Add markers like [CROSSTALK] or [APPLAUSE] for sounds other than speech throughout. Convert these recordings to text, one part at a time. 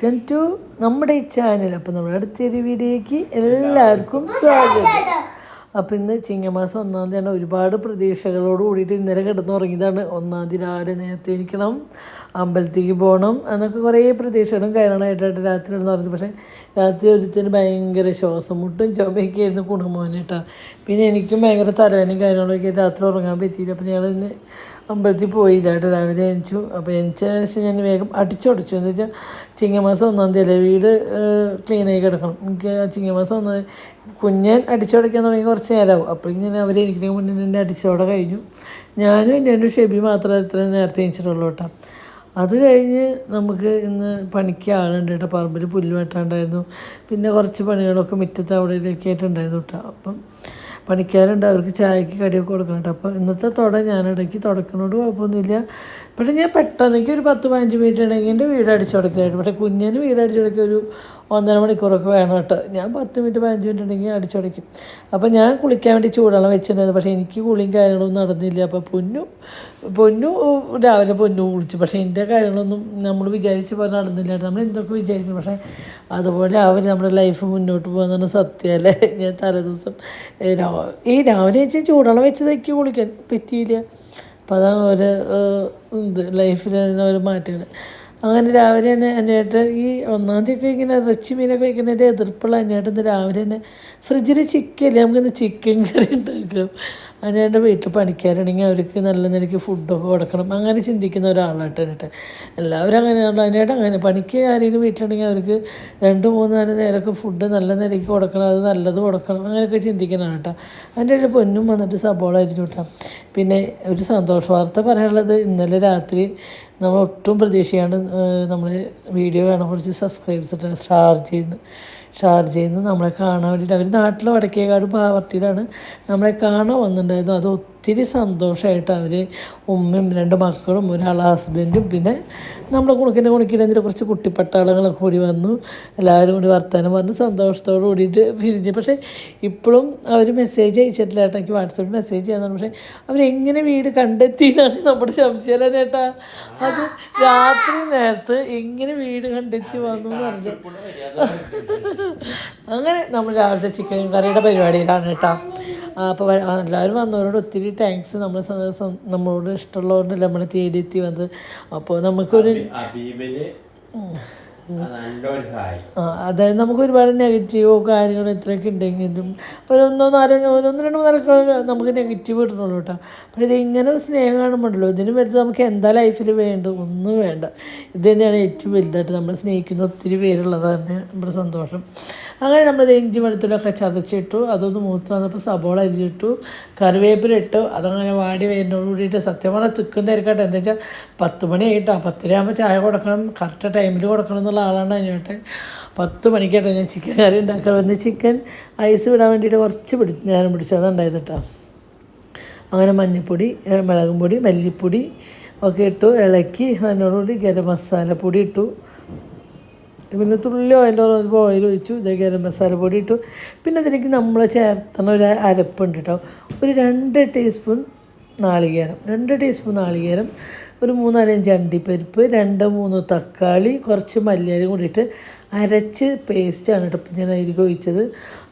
Welcome to നമ്മുടെ ഈ channel. അപ്പോൾ നമ്മുടെ അടുത്തൊരു വീഡിയോയ്ക്ക് എല്ലാവർക്കും സ്വാഗതം. അപ്പോൾ ഇന്ന് ചിങ്ങമാസം ഒന്നാം തീയതിയാണ്. ഒരുപാട് പ്രതീക്ഷകളോട് കൂടിയിട്ട് ഇന്നലെ കിടന്നുറങ്ങിയതാണ്. ഒന്നാം തീയതി രാവിലെ നേരത്തെ ഇരിക്കണം അമ്പലത്തേക്ക് പോകണം എന്നൊക്കെ കുറേ പ്രതീക്ഷകളും കാര്യങ്ങളായിട്ടായിട്ട് രാത്രി കിടന്നുറങ്ങി പക്ഷേ രാത്രി ഒരുത്തിന് ഭയങ്കര ശ്വാസം മുട്ടും ചുമയൊക്കെ ആയിരുന്നു പിന്നെ എനിക്കും ഭയങ്കര തലവേനയും കാര്യങ്ങളൊക്കെ രാത്രി ഉറങ്ങാൻ പറ്റിയില്ല. അപ്പോൾ ഞങ്ങൾ ഇന്ന് അമ്പലത്തിൽ പോയില്ല കേട്ടോ രാവിലെ എണിച്ചു അപ്പോൾ എണിച്ചതിന് ശേഷം ഞാൻ വേഗം അടിച്ചുടച്ചു. എന്ന് വെച്ചാൽ ചിങ്ങമാസം ഒന്നാം തീയതി വീട് ക്ലീൻ ആയി കിടക്കണം. എനിക്ക് ചിങ്ങമാസം ഒന്നാം കുഞ്ഞൻ അടിച്ചുടയ്ക്കാൻ തുടങ്ങി കുറച്ച് നേരമാവും അപ്പോൾ ഇങ്ങനെ അവർ എനിക്കിന് മുന്നിൽ എന്റെ അടിച്ചോടെ കഴിഞ്ഞു. ഞാനും എന്റെ എന്റെ ഷെബി മാത്രമേ ഇത്ര നേരത്തെ എണിച്ചിട്ടുള്ളൂ കേട്ടോ. അത് കഴിഞ്ഞ് നമുക്ക് ഇന്ന് പണിക്ക് ആളുണ്ട് കേട്ടോ. പറമ്പിൽ പുല്ല് വെട്ടാണ്ടായിരുന്നു. പിന്നെ കുറച്ച് പണികളൊക്കെ മുറ്റത്ത് അവിടെ ആയിട്ടുണ്ടായിരുന്നു കേട്ടോ. അപ്പം പണിക്കാരുണ്ട് അവർക്ക് ചായക്ക് കടിയൊക്കെ കൊടുക്കുന്നുണ്ട് അപ്പോൾ ഇന്നത്തെ തുട ഞാൻ ഇടയ്ക്ക് തുടക്കണോട് കുഴപ്പമൊന്നുമില്ല. പക്ഷേ ഞാൻ പെട്ടെന്ന് ഒരു പത്ത് പതിനഞ്ച് മിനിറ്റ് ഉണ്ടെങ്കിൽ എന്റെ വീട് അടിച്ചു കൊടുക്കാനായിട്ട് പക്ഷേ കുഞ്ഞിന് വീട് അടിച്ചു കൊടുക്കാൻ ഒരു ഒന്നര മണിക്കൂറൊക്കെ വേണം കേട്ടോ. ഞാൻ പത്ത് മിനിറ്റ് പതിനഞ്ച് മിനിറ്റ് ഉണ്ടെങ്കിൽ അടിച്ചുടയ്ക്കും. അപ്പോൾ ഞാൻ കുളിക്കാൻ വേണ്ടി ചൂടുവെള്ളം വെച്ചിട്ടുണ്ടായിരുന്നു പക്ഷേ എനിക്ക് കുളിയും കാര്യങ്ങളൊന്നും നടന്നില്ല. അപ്പോൾ പൊന്നു പൊന്നു രാവിലെ പൊന്നു കുളിച്ചു. പക്ഷേ എന്റെ കാര്യങ്ങളൊന്നും നമ്മൾ വിചാരിച്ച് പോലെ നടന്നില്ല നമ്മൾ എന്തൊക്കെ വിചാരിക്കും പക്ഷേ അതുപോലെ അവർ നമ്മുടെ ലൈഫ് മുന്നോട്ട് പോകുന്നതാണ് സത്യമല്ലേ ഞാൻ തലേദിവസം ഈ രാവിലെ വെച്ച് ചൂടുവെള്ളം വെച്ചതൊക്കെ കുളിക്കാൻ പറ്റിയില്ല. അപ്പോൾ അതാണ് ഒരു ഇത് ലൈഫിൽ ഒരു മാറ്റങ്ങൾ അങ്ങനെ രാവിലെ തന്നെ അന്നേട്ടൻ ഈ ഒന്നാം തീയതി ഇങ്ങനെ ഇറച്ചി മീനൊക്കെ വയ്ക്കുന്നതിന്റെ എതിർപ്പുള്ള അന്നേട്ടൻ രാവിലെ തന്നെ ഫ്രിഡ്ജിൽ ചിക്കൻ ഇല്ലേ നമുക്കിന്ന് ചിക്കൻ കറി ഉണ്ടാക്കാം. അന്നേട്ടന്റെ വീട്ടിൽ പണിക്കാരാണെങ്കിൽ അവർക്ക് നല്ല നിലയ്ക്ക് ഫുഡൊക്കെ കൊടുക്കണം. അങ്ങനെ ചിന്തിക്കുന്ന ഒരാളായിട്ട് എന്നിട്ട്. എല്ലാവരും അങ്ങനെയാണല്ലോ അതിനായിട്ട് അങ്ങനെ പണിക്ക് ആരെങ്കിലും വീട്ടിലുണ്ടെങ്കിൽ അവർക്ക് രണ്ട് മൂന്ന് നാല് നേരമൊക്കെ ഫുഡ് നല്ല നിലയ്ക്ക് കൊടുക്കണം. അത് നല്ലത് കൊടുക്കണം. അങ്ങനെയൊക്കെ ചിന്തിക്കുന്നതാണ് കേട്ടോ. അതിന്റെ ഒരു പൊന്നും വന്നിട്ട് സബോള അരിഞ്ഞു കേട്ടോ. പിന്നെ ഒരു സന്തോഷ വാർത്ത പറയാനുള്ളത് ഇന്നലെ രാത്രി നമ്മൾ ഒട്ടും പ്രതീക്ഷയാണ് നമ്മൾ വീഡിയോ കാണാൻ കുറച്ച് സബ്സ്ക്രൈബ്സ് സ്റ്റാർ ചെയ്യുന്നു. ഷാർജയിൽ നിന്ന് നമ്മളെ കാണാൻ വേണ്ടിയിട്ട് അവർ നാട്ടിൽ വടക്കേക്കാട് പാവർട്ടിയിലാണ് നമ്മളെ കാണാൻ വന്നിട്ടുണ്ടായിരുന്നു. അത് ഒത്തിരി സന്തോഷമായിട്ട് അവർ ഉമ്മയും രണ്ട് മക്കളും ഒരാൾ ഹസ്ബൻഡും പിന്നെ നമ്മുടെ കുണുക്കിന്റെ കുണുക്കിന്റെ കുറച്ച് കുട്ടിപ്പട്ടാളങ്ങളൊക്കെ കൂടി വന്നു. എല്ലാവരും കൂടി വർത്തമാനം പറഞ്ഞ് സന്തോഷത്തോട് കൂടിയിട്ട് പിരിഞ്ഞു. പക്ഷേ ഇപ്പോഴും അവർ മെസ്സേജ് അയച്ചിട്ടില്ല ഏട്ടാ. എനിക്ക് വാട്സപ്പിൽ മെസ്സേജ് ചെയ്യാന്ന് പക്ഷേ അവരെങ്ങനെ വീട് കണ്ടെത്തിയാണ് നമ്മുടെ സംശയം ചേട്ടാ. അത് രാത്രി നേരത്ത് എങ്ങനെ വീട് കണ്ടെത്തി വന്നു എന്ന് പറഞ്ഞു. അങ്ങനെ നമ്മൾ രാവിലത്തെ ചിക്കൻ കറിയുടെ പരിപാടിയിലാണ് കേട്ടോ അപ്പോൾ എല്ലാവരും വന്നവരോട് ഒത്തിരി താങ്ക്സ് നമ്മൾ നമ്മളോട് ഇഷ്ടമുള്ളവരോട് നമ്മളെ തേടിയെത്തി വന്നത്. അപ്പോൾ നമുക്കൊരു അതായത് നമുക്ക് ഒരുപാട് നെഗറ്റീവോ കാര്യങ്ങളോ ഇത്രയൊക്കെ ഉണ്ടെങ്കിലും അപ്പോൾ ഒന്നോ നാലോ ഒന്ന് രണ്ട് നാലൊക്കെ നമുക്ക് നെഗറ്റീവ് കിട്ടണുള്ളൂ കേട്ടോ. അപ്പോൾ ഇത് ഇങ്ങനെ ഒരു സ്നേഹം കാണുമ്പോണ്ടല്ലോ ഇതിന് വലുത് നമുക്ക് എന്താ ലൈഫിൽ വേണ്ട? ഒന്നും വേണ്ട. ഇത് തന്നെയാണ് ഏറ്റവും വലുതായിട്ട് നമ്മൾ സ്നേഹിക്കുന്ന ഒത്തിരി പേരുള്ളത് തന്നെ നമ്മുടെ സന്തോഷം. അങ്ങനെ നമ്മൾ ഇഞ്ചി വെളുത്തുള്ളിയൊക്കെ ചതച്ചിട്ടു അതൊന്ന് മൂത്ത് വന്നപ്പോൾ സബോള അരിച്ചിട്ടു കറിവേപ്പില ഇട്ടു അതങ്ങനെ വാടി വരുന്നതോട് കൂടിയിട്ട് സത്യം പറഞ്ഞാൽ തിക്കും തിരക്കട്ടെ. എന്താ വെച്ചാൽ പത്ത് മണി ആയിട്ടാണ് പത്തരയാകുമ്പോൾ ചായ കൊടുക്കണം കറക്റ്റ് ടൈമിൽ കൊടുക്കണം എന്നുള്ള ആളാണ് അതിനോട്ട് പത്ത് മണിക്കാട്ടെ ഞാൻ ചിക്കൻ കറി ഉണ്ടാക്കാൻ വന്ന് ചിക്കൻ ഐസ് വിടാൻ വേണ്ടിയിട്ട് കുറച്ച് പിടി ഞാൻ പിടിച്ചു. ഉണ്ടായത് കേട്ടോ അങ്ങനെ മഞ്ഞൾപ്പൊടി മുളകും പൊടി മല്ലിപ്പൊടി ഒക്കെ ഇട്ടു. ഇളക്കി അതിനോടുകൂടി ഗരം മസാല പൊടി ഇട്ടു. പിന്നെ തുള്ളി ഓയിൽ ഓയിൽ ഒഴിച്ചു. ഇതേ ഗരം മസാല പൊടി ഇട്ടു. പിന്നെ അതിലേക്ക് നമ്മൾ ചേർത്തണ ഒരു അരപ്പുണ്ട് കേട്ടോ ഒരു രണ്ട് ടീസ്പൂൺ നാളികേരം. രണ്ട് ടീസ്പൂൺ നാളികേരം ഒരു മൂന്നാലഞ്ച് അണ്ടിപ്പരിപ്പ് രണ്ട് മൂന്ന് തക്കാളി കുറച്ച് മല്ലിയാലും കൂടിയിട്ട് അരച്ച് പേസ്റ്റാണ് കേട്ടോ ഞാൻ അതിലേക്ക് ഒഴിച്ചത്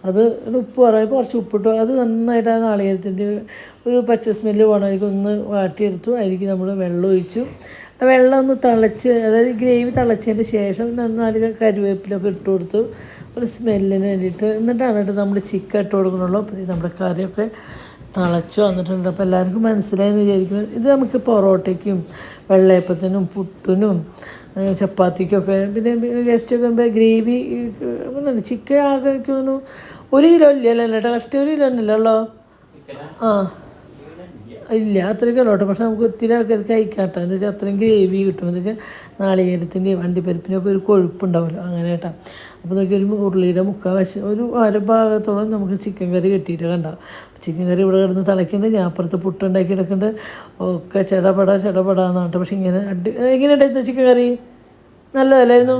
അത് ഉപ്പ് കുറവായപ്പോൾ കുറച്ച് ഉപ്പിട്ടു. അത് നന്നായിട്ട് ആ നാളികേരത്തിന്റെ ഒരു പച്ച സ്മെല്ല് പോകണമായിരിക്കും ഒന്ന് വാട്ടിയെടുത്തു. അതിലേക്ക് നമ്മൾ വെള്ളം ഒഴിച്ചു. ആ വെള്ളം ഒന്ന് തിളച്ച് അതായത് ഗ്രേവി തിളച്ചതിന് ശേഷം നന്നാൽ കരുവേപ്പിലൊക്കെ ഇട്ട് കൊടുത്തു. ഒരു സ്മെല്ലിന് വേണ്ടിയിട്ട്. എന്നിട്ടാണ് കേട്ടോ നമ്മൾ ചിക്കൻ ഇട്ട് കൊടുക്കണുള്ളൂ അപ്പോൾ നമ്മുടെ കറിയൊക്കെ തിളച്ച് വന്നിട്ടുണ്ട്. അപ്പോൾ എല്ലാവർക്കും മനസ്സിലായെന്ന് വിചാരിക്കുന്നു. ഇത് നമുക്ക് പൊറോട്ടയ്ക്കും വെള്ളയപ്പത്തിനും പുട്ടിനും ചപ്പാത്തിക്കൊക്കെ പിന്നെ ഗസ്റ്റൊക്കെ വരുമ്പോൾ ഗ്രേവി ചിക്കൻ ആഗ്രഹിക്കുന്നു ഒരു കിലോ ഇല്ലല്ലോ കേട്ടോ കഷ്ടി ഒരു കിലോ ഒന്നുമില്ലല്ലോ? ആ. ഇല്ല അത്രയും കേട്ടോ. പക്ഷെ നമുക്ക് ഒത്തിരി ആൾക്കാർക്ക് കഴിക്കാട്ടോ എന്താ വെച്ചാൽ അത്രയും ഗ്രേവി കിട്ടും. എന്താ വെച്ചാൽ നാളികേരത്തിന്റെയും ഒക്കെ ഒരു കൊഴുപ്പുണ്ടാവുമല്ലോ അങ്ങനെ കേട്ടോ. അപ്പോൾ നോക്കി ഒരു ഉരുളിയുടെ മുക്കാൽ വശം ഒരു അര ഭാഗത്തോളം നമുക്ക് ചിക്കൻ കറി കെട്ടിയിട്ട് കണ്ടാവും ചിക്കൻ കറി ഇവിടെ കിടന്ന് തിളയ്ക്കുന്നുണ്ട്. ഞാൻ അപ്പുറത്ത് പുട്ടുണ്ടാക്കി കിടക്കുന്നുണ്ട് ഒക്കെ ചെടപട ചെടപടാന്ന് പറഞ്ഞിട്ട് പക്ഷെ ഇങ്ങനെ അടി എങ്ങനെ ഉണ്ടായിരുന്നു ചിക്കൻ കറി? നല്ലതല്ലായിരുന്നു?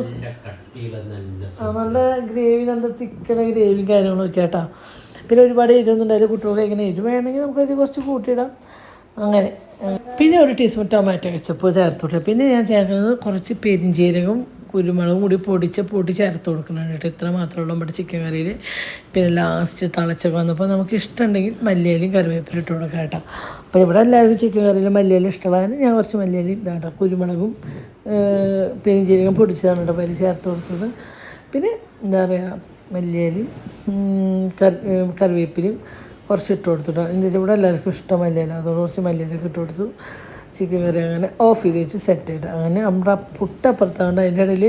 ആ നല്ല ഗ്രേവി നല്ല തിക്കണ ഗ്രേവി കാര്യങ്ങളൊക്കെ കേട്ടോ. പിന്നെ ഒരുപാട് എരിവൊന്നും ഉണ്ടായാലും കുട്ടികൾക്ക് ഇങ്ങനെ എരിവ് നമുക്ക് നമുക്കതിൽ കുറച്ച് കൂട്ടിയിടാം. അങ്ങനെ. പിന്നെ ഒരു ടീസ്പൂൺ ടൊമാറ്റോ കെച്ചപ്പ് ചേർത്തോട്ടെ പിന്നെ ഞാൻ ചേർക്കുന്നത് കുറച്ച് പെരിഞ്ചീരകവും കുരുമുളകും കൂടി പൊടിച്ച പൊടി ചേർത്ത് കൊടുക്കണം കേട്ടോ. ഇത്ര മാത്രമുള്ളൂ നമ്മുടെ ചിക്കൻ കറിയിൽ പിന്നെ ലാസ്റ്റ് തിളച്ചൊക്കെ വന്നപ്പോൾ നമുക്ക് ഇഷ്ടമുണ്ടെങ്കിൽ മല്ലിയിലും കറിവേപ്പിലും ഇട്ട് കൊടുക്കാം കേട്ടോ. അപ്പോൾ ഇവിടെ എല്ലാവർക്കും ചിക്കൻ കറിയിൽ മല്ലിയിലും ഇഷ്ടമാണ്. ഞാൻ കുറച്ച് മല്ലിയിലും ഇതാട്ടോ കുരുമുളകും പെരിഞ്ചീരകം പൊടിച്ചതാണ് കേട്ടോ. പരി ചേർത്ത് കൊടുത്തത്. പിന്നെ എന്താ പറയുക മല്ലിയിലും കറി കറിവേപ്പിലും കുറച്ച് ഇട്ട് കൊടുത്തിട്ടോ. വെച്ചാൽ ഇവിടെ എല്ലാവർക്കും ഇഷ്ടം മല്ലിയില. അതുകൊണ്ട് കുറച്ച് മല്ലിയിലൊക്കെ ഇട്ട് കൊടുത്തു. ചിക്കൻ കറി അങ്ങനെ ഓഫ് ചെയ്ത് വെച്ച് സെറ്റ് ചെയ്തു. അങ്ങനെ നമ്മുടെ പുട്ടപ്പുറത്താണ്ട് അതിന്റെ ഇടയിൽ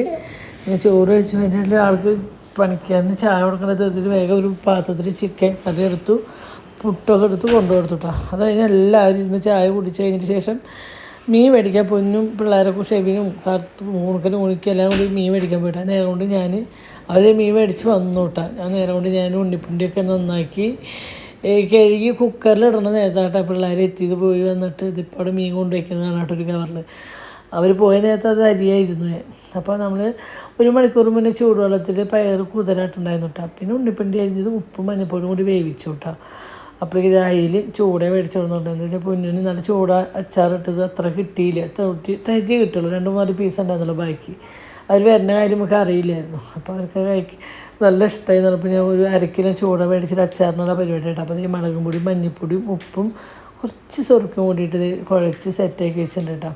ചോറ് വെച്ചു. അതിന്റെ ഇടയിൽ ആൾക്ക് പണിക്കാരന് ചായ കൊടുക്കണത് തരത്തിൽ വേഗം ഒരു പാത്രത്തിൽ ചിക്കൻ കറി എടുത്തു. പുട്ടൊക്കെ എടുത്ത് കൊണ്ടു കൊടുത്തുട്ടോ അത് കഴിഞ്ഞ് എല്ലാവരും ഇരുന്ന് ചായ കുടിച്ച് കഴിഞ്ഞതിന് ശേഷം മീൻ മേടിക്കാൻ പൊന്നും പിള്ളേരൊക്കെ ഷെബിനും കറുത്ത് മൂർക്കനും ഉണിക്കും എല്ലാം കൂടി മീൻ മേടിക്കാൻ പോയിട്ടാ നേരം കൊണ്ട് ഞാൻ അവർ മീൻ മേടിച്ച് വന്നു ആ നേരം കൊണ്ട് ഞാൻ ഉണ്ണിപ്പുണ്ടിയൊക്കെ നന്നാക്കി കഴുകി കുക്കറിലിടണ നേരത്താട്ടെ പിള്ളേർ എത്തിയത്. പോയി വന്നിട്ട് ഇതിപ്പോൾ അവിടെ മീൻ കൊണ്ടുവയ്ക്കുന്നതാണ് കേട്ടോ ഒരു കവറിൽ അവർ പോയ നേരത്തെ അത് അരിയായിരുന്നു ഞാൻ. അപ്പോൾ നമ്മൾ ഒരു മണിക്കൂർ മുന്നേ ചൂടുവെള്ളത്തിൽ പയർ കുതിരായിട്ടുണ്ടായിരുന്നു കേട്ടോ പിന്നെ ഉണ്ണിപ്പിണ്ടി അരിഞ്ഞത് ഉപ്പും മഞ്ഞപ്പൊടിയും കൂടി വേവിച്ചു കേട്ടോ അപ്പോഴേക്ക് ഇത് അയിൽ ചൂട മേടിച്ചോടുന്നുണ്ട് എന്താ വെച്ചാൽ പൊന്നിന് നല്ല ചൂട അച്ചാറിട്ടത് അത്ര കിട്ടിയില്ല. തൊട്ടി തരി കിട്ടുള്ളൂ. രണ്ട് മൂന്നാൽ പീസ് ഉണ്ടായിരുന്നുള്ളൂ ബാക്കി. അവർ വരുന്ന കാര്യം നമുക്ക് അറിയില്ലായിരുന്നു. അപ്പോൾ അവർക്ക് കഴിക്ക് നല്ല ഇഷ്ടമായി പറഞ്ഞപ്പോൾ ഞാൻ ഒരു അരക്കിലും ചൂട മേടിച്ചിട്ട് അച്ചാറിനുള്ള പരിപാടി ആയിട്ട് അപ്പോൾ ഈ മുളകും പൊടിയും മഞ്ഞൾപ്പൊടിയും ഉപ്പും കുറച്ച് സ്വർക്കും കൂടിയിട്ട് കുഴച്ച് സെറ്റാക്കി വെച്ചിട്ടുണ്ട് കേട്ടോ.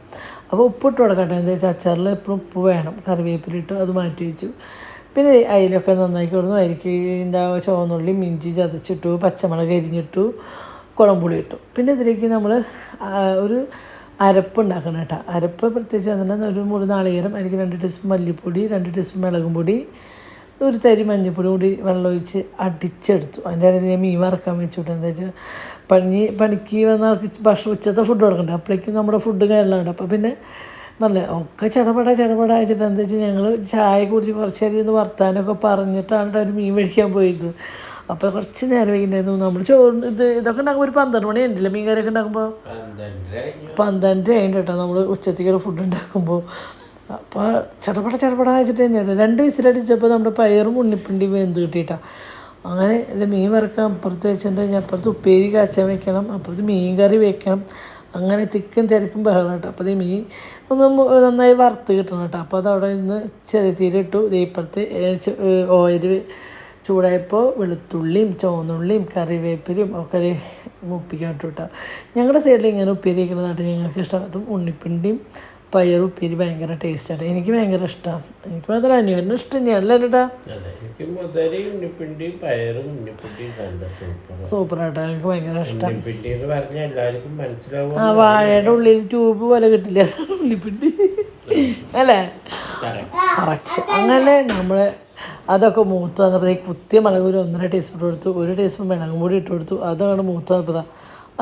അപ്പോൾ ഉപ്പിട്ട് കൊടുക്കട്ടെ. എന്താ വെച്ചാൽ അച്ചാറിൽ എപ്പോഴും ഉപ്പ് വേണം. കറിവേപ്പിലിട്ട് അത് മാറ്റി വെച്ചു. പിന്നെ അതിലൊക്കെ നന്നായി കൊടുത്തു അതിലേക്ക് എന്താ ചുവന്നുള്ളി മിഞ്ചി ചതച്ചിട്ടു പച്ചമുളക് അരിഞ്ഞിട്ടു കുളമ്പുളി ഇട്ടു. പിന്നെ ഇതിലേക്ക് നമ്മൾ ഒരു അരപ്പ് ഉണ്ടാക്കണം കേട്ടോ. അരപ്പ് പ്രത്യേകിച്ച് വന്നിട്ടുണ്ടെങ്കിൽ ഒരു മൂന്ന് നാളികേരം അതിലേക്ക് രണ്ട് ടീസ്പൂൺ മല്ലിപ്പൊടി രണ്ട് ടീസ്പൂൺ മുളകും പൊടി ഒരു തരി മഞ്ഞൾപ്പൊടി കൂടി വെള്ളമൊഴിച്ച് അടിച്ചെടുത്തു. അതിന്റെ ഇടയിൽ ഞാൻ മീൻ വറക്കാൻ വെച്ചിട്ട്. എന്താ വെച്ചാൽ പണി പണിക്ക് വന്നാൽ ഭക്ഷണം ഉച്ചത്തെ ഫുഡ് കൊടുക്കണ്ടേ. അപ്പോഴേക്കും നമ്മുടെ ഫുഡ് കയറലുണ്ട് അപ്പോൾ പിന്നെ നല്ല ഒക്കെ ചടപട ചടപട വെച്ചിട്ട് എന്താ വെച്ചാൽ ഞങ്ങൾ ചായ കുടിച്ച് കുറച്ച് നേരം ഇരുന്ന് വർത്താനമൊക്കെ പറഞ്ഞിട്ടാണ് അവർ മീൻ മേടിക്കാൻ പോയത്. അപ്പോൾ കുറച്ച് നേരം വൈകുന്നേരം നമ്മൾ ചോറ് ഇത് ഇതൊക്കെ ഉണ്ടാക്കുമ്പോൾ ഒരു പന്ത്രണ്ട് മണി ഉണ്ടല്ലോ മീൻ കറിയൊക്കെ ഉണ്ടാക്കുമ്പോൾ പന്ത്രണ്ട് കഴിഞ്ഞ. കേട്ടോ നമ്മൾ ഉച്ചത്തേക്ക് ഫുഡ് ഉണ്ടാക്കുമ്പോൾ അപ്പോൾ ചടപട ചടപട വെച്ചിട്ട് തന്നെയാണ് രണ്ട് വിസിലടിച്ചപ്പോൾ നമ്മുടെ പയറും ഉണ്ണിപ്പിണ്ടി വെന്ത് കിട്ടിയിട്ടാ. അങ്ങനെ ഇത് മീൻ വറക്കാൻ അപ്പുറത്ത് വെച്ചിട്ടുണ്ടെങ്കിൽ അപ്പുറത്ത് ഉപ്പേരി കാച്ചാൻ വെക്കണം. അപ്പുറത്ത് മീൻ കറി വെക്കണം. അങ്ങനെ തിക്കും തിരക്കും ബഹളം കേട്ടോ. അപ്പോൾ മീൻ ഒന്ന് നന്നായി വറുത്ത് കിട്ടണം കേട്ടോ. അപ്പോൾ അത് അവിടെ നിന്ന് ചെറിയ തീരെ ഇട്ടു ദേ ഇപ്പുറത്ത് ഓയിൽ ചൂടായപ്പോൾ വെളുത്തുള്ളിയും ചുവന്നുള്ളിയും കറിവേപ്പിലും ഒക്കെ അത് മുപ്പിക്കാൻ ഇട്ടു കേട്ടോ. ഞങ്ങളുടെ സൈഡിൽ ഇങ്ങനെ ഉപ്പേരിക്കുന്നതായിട്ട് ഞങ്ങൾക്ക് ഇഷ്ടം അതും ഉണ്ണിപ്പിണ്ടിയും പയറും ഉപ്പേരി ഭയങ്കര ടേസ്റ്റാണ് എനിക്ക് ഭയങ്കര ഇഷ്ടമാണ് എനിക്ക് മാത്രമല്ല അനുവിനും ഇഷ്ടം ഞാനല്ലേട്ടാ സൂപ്പർ സൂപ്പറാട്ടോ. എനിക്ക് ഭയങ്കര ഇഷ്ടം. ആ വാഴയുടെ ഉള്ളിൽ ട്യൂബ് പോലെ കിട്ടില്ല. ഉണ്ണിപ്പിണ്ടി. അല്ലേ? കറക്റ്റ് അങ്ങനെ നമ്മൾ അതൊക്കെ മൂത്ത് വന്നപ്പോഴത്തേക്ക് കുത്തിയ മുളക് ഒരു ഒന്നര ടീസ്പൂൺ കൊടുത്തു ഒരു ടീസ്പൂൺ മിളകും കൂടി ഇട്ട് കൊടുത്തു. അതങ്ങോട്ട് മൂത്ത് വന്നപ്പോൾ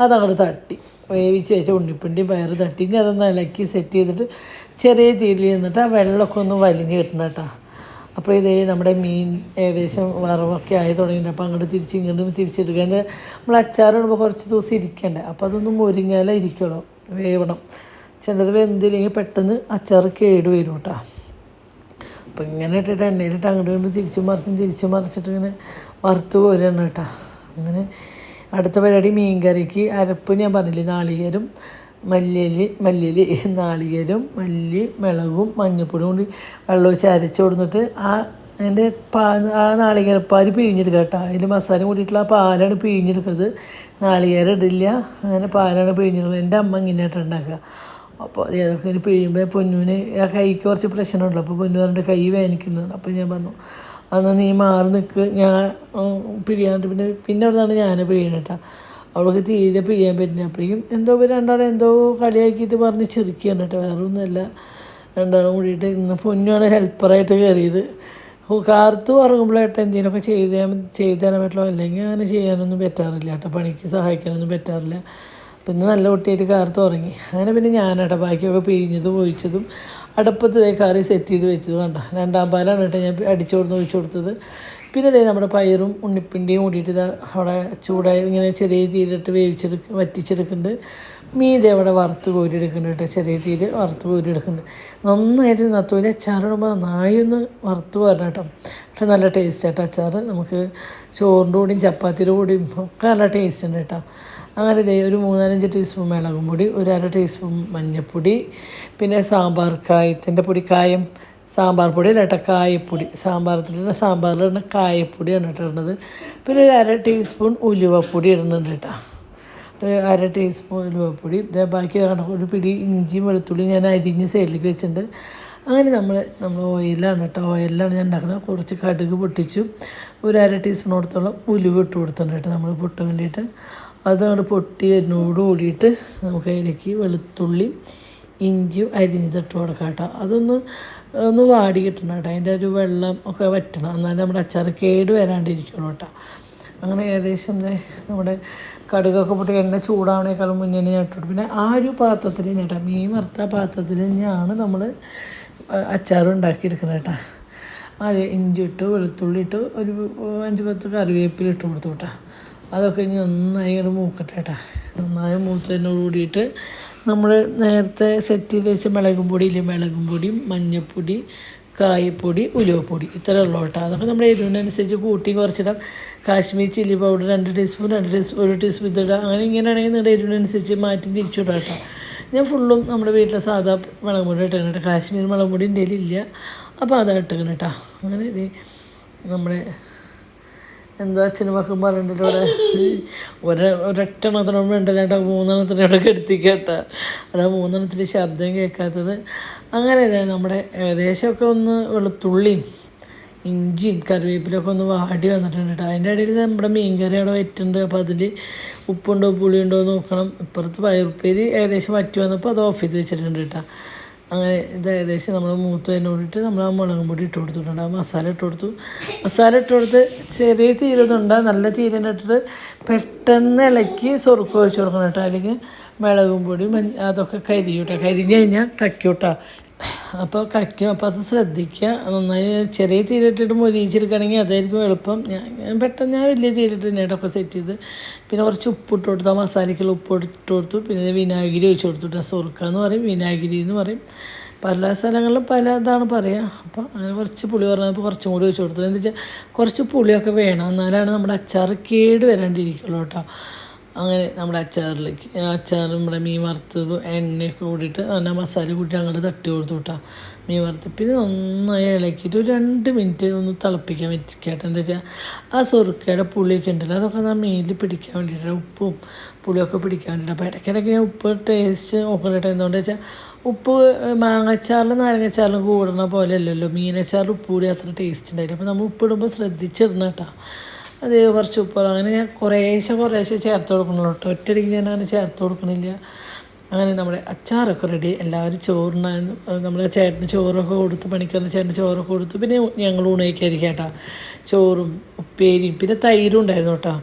അതങ്ങോട്ട് തട്ടി. വേവിച്ച് വെച്ച ഉണ്ണിപ്പിണ്ടി പയറ് തട്ടി ഇനി അതൊന്ന് ഇളക്കി സെറ്റ് ചെയ്തിട്ട് ചെറിയ തീരിൽ നിന്നിട്ട് ആ വെള്ളമൊക്കെ ഒന്ന് വലിഞ്ഞ് കിട്ടണം കേട്ടോ. അപ്പോൾ ഇതേ നമ്മുടെ മീൻ ഏകദേശം വറവൊക്കെ ആയി തുടങ്ങിയിട്ട് അപ്പോൾ അങ്ങോട്ട് തിരിച്ച് ഇങ്ങോട്ട് തിരിച്ചെടുക്കുക എന്താ നമ്മൾ അച്ചാറിടുമ്പോൾ കുറച്ച് ദിവസം ഇരിക്കണ്ടേ. അപ്പോൾ അതൊന്നും മുരിഞ്ഞാലേ ഇരിക്കുള്ളൂ. വേവണം. ചിലത് വെന്തില്ലെങ്കിൽ പെട്ടെന്ന് അച്ചാർ കേട് വരും കേട്ടോ. അപ്പോൾ ഇങ്ങനെ ഇട്ടിട്ട് എണ്ണയിലിട്ട് അങ്ങോട്ട് ഇങ്ങോട്ട് തിരിച്ചും മറിച്ചും തിരിച്ചും മറിച്ചിട്ട് ഇങ്ങനെ വറുത്ത് കോരണം കേട്ടോ. അങ്ങനെ അടുത്ത പരിപാടി മീൻ കറിക്ക് അരപ്പ് ഞാൻ പറഞ്ഞില്ലേ നാളികേരം മല്ലിയില മല്ലിയില [LAUGHS] നാളികേരം മല്ലി മിളകും മഞ്ഞപ്പൊടിയും കൂടി വെള്ളം ഒഴിച്ച് അരച്ച് കൊടുത്തിട്ട് ആ അതിന്റെ പാ ആ നാളികേരപ്പാൽ പിഴിഞ്ഞെടുക്കുക കേട്ടോ. അതിന്റെ മസാല കൂടിയിട്ടുള്ള ആ പാലാണ് പിഴിഞ്ഞെടുക്കുന്നത്. നാളികേരം ഇടില്ല അങ്ങനെ പാലാണ് പിഴിഞ്ഞെടുക്കുന്നത്. എന്റെ അമ്മ ഇങ്ങനെയായിട്ട് ഉണ്ടാക്കുക. അപ്പോൾ ഏതൊക്കെ പിഴിയുമ്പോൾ പൊന്നുവിന് ആ കൈക്ക് കുറച്ച് പ്രശ്നമുണ്ടല്ലോ. അപ്പോൾ പൊന്നു പറഞ്ഞിട്ട് കൈ വേദനിക്കുന്നുണ്ട് അപ്പോൾ ഞാൻ പറഞ്ഞു അന്ന് നീ മാറി നിൽക്ക് ഞാൻ പിഴിയാണ്ട് പിന്നെ പിന്നെ അവിടെ നിന്നാണ് ഞാൻ പിഴിയണട്ടാ അവൾക്ക് തീരെ പിഴിയാൻ പറ്റില്ല. അപ്പോഴേക്കും എന്തോ രണ്ടാളും എന്തോ കളിയാക്കിയിട്ട് പറഞ്ഞ് ചിരിക്കുകയാണ് കേട്ടോ. വേറെ ഒന്നുമല്ല രണ്ടാളും കൂടിയിട്ട് ഇന്ന് പൊന്നുമാണ് ഹെൽപ്പറായിട്ട് കയറിയത്. കാർത്ത് ഉറങ്ങുമ്പോഴായിട്ട് എന്തെങ്കിലുമൊക്കെ ചെയ്ത് ചെയ്ത് തരാൻ പറ്റുള്ളൂ. അല്ലെങ്കിൽ അങ്ങനെ ചെയ്യാനൊന്നും പറ്റാറില്ല കേട്ടോ. പണിക്ക് സഹായിക്കാനൊന്നും പറ്റാറില്ല. പിന്നെ നല്ല കുട്ടിയായിട്ട് കാർത്ത് ഉറങ്ങി. അങ്ങനെ പിന്നെ ഞാനാട്ടോ ബാക്കിയൊക്കെ പിഴിഞ്ഞതും ഒഴിച്ചതും അടുപ്പത്ത് കറി സെറ്റ് ചെയ്ത് വെച്ചത് വേണ്ട രണ്ടാം പാലാണ് കേട്ടോ ഞാൻ അടിച്ചു കൊടുത്ത് ഒഴിച്ചു കൊടുത്തത്. പിന്നെ ദേ നമ്മുടെ പയറും ഉണ്ണിപ്പിണ്ടിയും കൂടിയിട്ട് ഇതാ അവിടെ ചൂടായി ഇങ്ങനെ ചെറിയ തീരിട്ട് വേവിച്ചെടുക്ക വറ്റിച്ചെടുക്കുന്നുണ്ട്. മീൻ ഇതേ അവിടെ വറുത്ത് കോരിയെടുക്കുന്നുണ്ട് കേട്ടോ ചെറിയ തീര് വറുത്ത് കോരിയെടുക്കുന്നുണ്ട്. നന്നായിട്ട് നത്തോലി അച്ചാറിടുമ്പോൾ നന്നായി ഒന്ന് വറുത്ത് പോരണം കേട്ടോ. പക്ഷെ നല്ല ടേസ്റ്റ് കേട്ടോ അച്ചാർ നമുക്ക് ചോറിന്റെ കൂടിയും ചപ്പാത്തിയുടെ കൂടിയും ഒക്കെ നല്ല ടേസ്റ്റ് ഉണ്ട് കേട്ടോ. അങ്ങനെ ദേ ഒരു മൂന്നാലഞ്ച് ടീസ്പൂൺ മുളകും പൊടി ഒരു അര ടീസ്പൂൺ മഞ്ഞൾപ്പൊടി പിന്നെ സാമ്പാർ കായത്തിന്റെ പൊടി കായം സാമ്പാർ പൊടി അല്ല കായപ്പൊടി. സാമ്പാറത്തിലിടുന്ന സാമ്പാറിലിടുന്ന കായപ്പൊടിയാണ് ഇട്ടിടുന്നത് പിന്നെ ഒരു അര ടീസ്പൂൺ ഉലുവപ്പൊടി ഇടുന്നുണ്ട് കേട്ടോ. ഒരു അര ടീസ്പൂൺ ഉലുവപ്പൊടി. ഇതേ ബാക്കി ഒരു പിടി ഇഞ്ചി വെളുത്തുള്ളി ഞാൻ അരിഞ്ഞ് സൈഡിലേക്ക് വെച്ചിട്ടുണ്ട്. അങ്ങനെ നമ്മൾ നമ്മൾ ഓയിലാണ് കേട്ടോ ഓയിലാണ് ഞാൻ ഉണ്ടാക്കുന്നത്. കുറച്ച് കടുക് പൊട്ടിച്ചു. ഒരു അര ടീസ്പൂണോടത്തോളം ഉലുവ ഇട്ട് കൊടുത്തിട്ടുണ്ട് കേട്ടോ നമ്മൾ പൊട്ടാൻ വേണ്ടിയിട്ട്. അതങ്ങോട്ട് പൊട്ടി വരുന്നതോട് കൂടിയിട്ട് നമുക്ക് അതിലേക്ക് വെളുത്തുള്ളി ഇഞ്ചിയും അരിഞ്ഞിട്ട് കൊടുക്കാം കേട്ടോ. അതൊന്ന് ഒന്ന് വാടി കിട്ടണം കേട്ടോ. അതിന്റെ ഒരു വെള്ളം ഒക്കെ വറ്റണം. എന്നാലും നമ്മുടെ അച്ചാർ കേട് വരാണ്ടിരിക്കണം കേട്ടോ. അങ്ങനെ ഏകദേശം നമ്മുടെ കടുകൊക്കെ പൊട്ടി എണ്ണ ചൂടാവണേക്കാളും മുന്നേ ഞാൻ ഇട്ടു പിന്നെ ആ ഒരു പാത്രത്തിൽ കേട്ടോ മീൻ വറുത്ത പാത്രത്തിൽ തന്നെയാണ് നമ്മൾ അച്ചാർ ഉണ്ടാക്കിയെടുക്കുന്നത് കേട്ടോ. അതെ ഇഞ്ചി ഇട്ട് വെളുത്തുള്ളി ഇട്ട് ഒരു അഞ്ച് പത്ത് കറിവേപ്പില ഇട്ട് കൊടുത്തു കേട്ടോ. അതൊക്കെ ഇനി നന്നായി ഇങ്ങോട്ട് മൂക്കട്ടെ കേട്ടോ നന്നായി മൂത്തതിനോട് കൂടിയിട്ട് നമ്മൾ നേരത്തെ സെറ്റ് ചെയ്ത് വെച്ച മുളകും പൊടിയില്ലേ മുളകും പൊടിയും മഞ്ഞൾപ്പൊടി കായപ്പൊടി ഉലുവപ്പൊടി. ഇത്ര ഉള്ളൂ കേട്ടോ. അതൊക്കെ നമ്മുടെ എരിവിനനുസരിച്ച് കൂട്ടി കുറച്ചിടാം. കാശ്മീർ ചില്ലി പൗഡർ രണ്ട് ടീസ്പൂൺ രണ്ട് ടീസ്പൂൺ ഒരു ടീസ്പൂൺ ഇതിടാം അങ്ങനെ ഇങ്ങനെയാണെങ്കിൽ നിങ്ങളുടെ എരിവിനനുസരിച്ച് മാറ്റി തിരിച്ചിടാം കേട്ടോ. ഞാൻ ഫുള്ളും നമ്മുടെ വീട്ടിലെ സാധാ മുളക് പൊടി ഇട്ടേക്കണം കേട്ടോ. കാശ്മീർ മുളക് പൊടി എന്റെ ഇല്ല അപ്പോൾ അതാണ് ഇട്ടേക്കണം കേട്ടോ. അങ്ങനെ ഇത് നമ്മുടെ എന്തോ അച്ഛനും മക്കളും പറഞ്ഞിട്ട് ഇവിടെ ഒരു ഒരൊറ്റെണ്ണത്തിനോട് വേണ്ടല്ലാണ്ട് മൂന്നെണ്ണത്തിനോട് കെടുത്തിക്കേട്ട. അതാ മൂന്നെണ്ണത്തിന് ശബ്ദം കേൾക്കാത്തത്. അങ്ങനെ നമ്മുടെ ഏകദേശമൊക്കെ ഒന്ന് വെളുത്തുള്ളിയും ഇഞ്ചിയും കറിവേപ്പിലൊക്കെ ഒന്ന് വാടി വന്നിട്ടുണ്ട്. കേട്ടോ അതിന്റെ ഇടയിൽ നമ്മുടെ മീൻകറി അവിടെ വെറ്റുണ്ട് അപ്പോൾ അതിൽ ഉപ്പുണ്ടോ പുളിയുണ്ടോ നോക്കണം. ഇപ്പുറത്ത് പയറുപ്പേരി ഏകദേശം വറ്റി വന്നപ്പോൾ അത് ഓഫ് ചെയ്ത് വെച്ചിട്ടുണ്ട് കേട്ടോ. അങ്ങനെ ഇത് ഏകദേശം നമ്മൾ മൂത്തതിനോടിട്ട് നമ്മൾ ആ മുളകും പൊടി ഇട്ട് കൊടുത്തിട്ടുണ്ട് ആ മസാല ഇട്ട് കൊടുത്തു. മസാല ഇട്ട് കൊടുത്ത് ചെറിയ തീരുന്നുണ്ട് നല്ല തീരനെ ഇട്ടിട്ട് പെട്ടെന്ന് ഇളക്കി സൊറുക്ക് ഒഴിച്ച് കൊടുക്കണം കേട്ടോ. അല്ലെങ്കിൽ മുളകും പൊടി മഞ്ഞ അതൊക്കെ കരിയൂട്ടോ കരിഞ്ഞ് കഴിഞ്ഞാൽ കക്കൂട്ടോ അപ്പോൾ കഴിക്കും അപ്പോൾ അത് ശ്രദ്ധിക്കുക നന്നായി ചെറിയ തീരിട്ടിട്ട് മൊരിയിച്ചെടുക്കുകയാണെങ്കിൽ അതായിരിക്കും എളുപ്പം. ഞാൻ പെട്ടെന്ന് ഞാൻ വലിയ തീരിട്ട് തന്നെയായിട്ടൊക്കെ സെറ്റ് ചെയ്ത്. പിന്നെ കുറച്ച് ഉപ്പ് ഇട്ട് കൊടുത്തു. ആ മസാലയ്ക്കുള്ള ഉപ്പ് ഇട്ട് കൊടുത്തു. പിന്നെ വിനാഗിരി ഒഴിച്ചു കൊടുത്തു സുറുക്കാന്ന് പറയും വിനാഗിരി എന്ന് പറയും. പല സ്ഥലങ്ങളിലും പല ഇതാണ് പറയുക അപ്പോൾ അങ്ങനെ കുറച്ച് പുളി പറഞ്ഞപ്പോൾ കുറച്ചും കൂടി ഒഴിച്ചു കൊടുത്തു. എന്താ വെച്ചാൽ കുറച്ച് പുളിയൊക്കെ വേണം. എന്നാലാണ് നമ്മുടെ അച്ചാർ കേട് വരാണ്ടിരിക്കുള്ളൂ കേട്ടോ. അങ്ങനെ നമ്മുടെ അച്ചാറിലേക്ക് അച്ചാർ നമ്മുടെ മീൻ വറുത്തതും എണ്ണയൊക്കെ കൂടിയിട്ട് നല്ല മസാല കൂട്ടി അങ്ങോട്ട് തട്ടി കൊടുത്തു വിട്ടാൽ മീൻ വറുത്ത് പിന്നെ നന്നായി ഇളക്കിയിട്ട് ഒരു രണ്ട് മിനിറ്റ് ഒന്ന് തിളപ്പിക്കാൻ പറ്റിക്കട്ടെ. എന്താ വെച്ചാൽ ആ സുറുക്കയുടെ പുളിയൊക്കെ ഉണ്ടല്ലോ അതൊക്കെ ആ മീനിൽ പിടിക്കാൻ വേണ്ടിയിട്ട് ഉപ്പും പുളിയൊക്കെ പിടിക്കാൻ വേണ്ടിയിട്ട് അപ്പോൾ ഇടയ്ക്കിടയ്ക്ക് ഞാൻ ഉപ്പ് ടേസ്റ്റ് നോക്കണിട്ട്. എന്തുകൊണ്ട് വെച്ചാൽ ഉപ്പ് മാങ്ങച്ചാറിലും നാരങ്ങച്ചാറിലും കൂടുന്ന പോലെ അല്ലല്ലോ മീനച്ചാറിൽ ഉപ്പ് കൂടി അത്ര ടേസ്റ്റ് ഉണ്ടായില്ല. അപ്പോൾ നമ്മൾ ഉപ്പിടുമ്പോൾ ശ്രദ്ധിച്ചിരുന്നു കേട്ടോ. അത് കുറച്ച് ഉപ്പ് അങ്ങനെ ഞാൻ കുറേശ്ശെ കുറേശ്ശെ ചേർത്ത് കൊടുക്കണല്ലോ കേട്ടോ. ഒറ്റയടിക്ക് ഞാൻ അങ്ങനെ ചേർത്ത് കൊടുക്കണില്ല. അങ്ങനെ നമ്മുടെ അച്ചാറൊക്കെ റെഡി എല്ലാവരും ചോറിനാണ് നമ്മുടെ ചേട്ടന് ചോറൊക്കെ കൊടുത്ത് പണിക്കുന്ന ചേട്ടന് ചോറൊക്കെ കൊടുത്ത് പിന്നെ ഞങ്ങൾ ഊണയിക്കായിരിക്കും കേട്ടോ. ചോറും ഉപ്പേരിയും പിന്നെ തൈരും ഉണ്ടായിരുന്നു കേട്ടോ.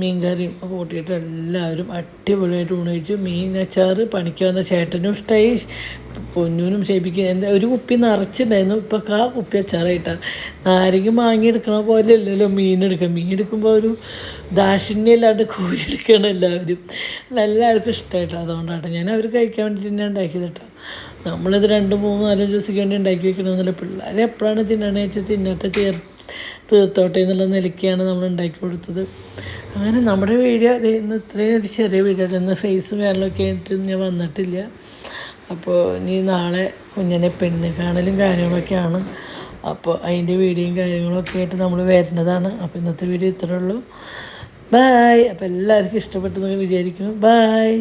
മീൻ കറിയും ഒക്കെ കൂട്ടിയിട്ട് എല്ലാവരും അടിപൊളിയായിട്ട് ഊണയിച്ചു മീൻ അച്ചാർ പണിക്ക് വന്ന ചേട്ടനും ഇഷ്ടമായി പൊന്നൂനും ഷേപ്പിക്കും എന്താ ഒരു കുപ്പി നിറച്ചിട്ടുണ്ടായിരുന്നു. ഇപ്പോൾ ആ കുപ്പി അച്ചാറായിട്ടാണ് നാരങ്ങ വാങ്ങിയെടുക്കണ പോലെ അല്ലല്ലോ മീൻ എടുക്കുക. മീൻ എടുക്കുമ്പോൾ ഒരു ദാക്ഷിണ്യമില്ലാണ്ട് കോരി എടുക്കണം എല്ലാവരും. എല്ലാവർക്കും ഇഷ്ടമായിട്ടാണ് അതുകൊണ്ടാട്ടോ ഞാൻ അവർ കഴിക്കാൻ വേണ്ടിയിട്ട് തന്നെ ഉണ്ടാക്കിയത് കേട്ടോ. നമ്മളിത് രണ്ട് മൂന്ന് നാലഞ്ച് ദിവസത്തേക്ക് വേണ്ടി ഉണ്ടാക്കി വെക്കണമെന്നില്ല. പിള്ളേരെ എപ്പോഴാണ് തിന്നണേച്ച് തിന്നട്ടെ ചേർ തീർത്തോട്ടെ എന്നുള്ള നിലയ്ക്കാണ് നമ്മൾ ഉണ്ടാക്കി കൊടുത്തത്. അങ്ങനെ നമ്മുടെ വീഡിയോ ഇന്ന് ഇത്രയും ഒരു ചെറിയ വീഡിയോ ഇന്ന് ഫേസ് കാര്യങ്ങളൊക്കെ ആയിട്ട് ഞാൻ വന്നിട്ടില്ല. അപ്പോൾ ഇനി നാളെ കുഞ്ഞിനെ പെണ്ണ് കാണലും കാര്യങ്ങളൊക്കെയാണ്. അപ്പോൾ അതിന്റെ വീഡിയോയും കാര്യങ്ങളൊക്കെ ആയിട്ട് നമ്മൾ വരുന്നതാണ്. അപ്പോൾ ഇന്നത്തെ വീഡിയോ ഇത്രയുള്ളൂ ബായ് അപ്പോൾ എല്ലാവർക്കും ഇഷ്ടപ്പെട്ടെന്നൊക്കെ വിചാരിക്കുന്നു. ബായ്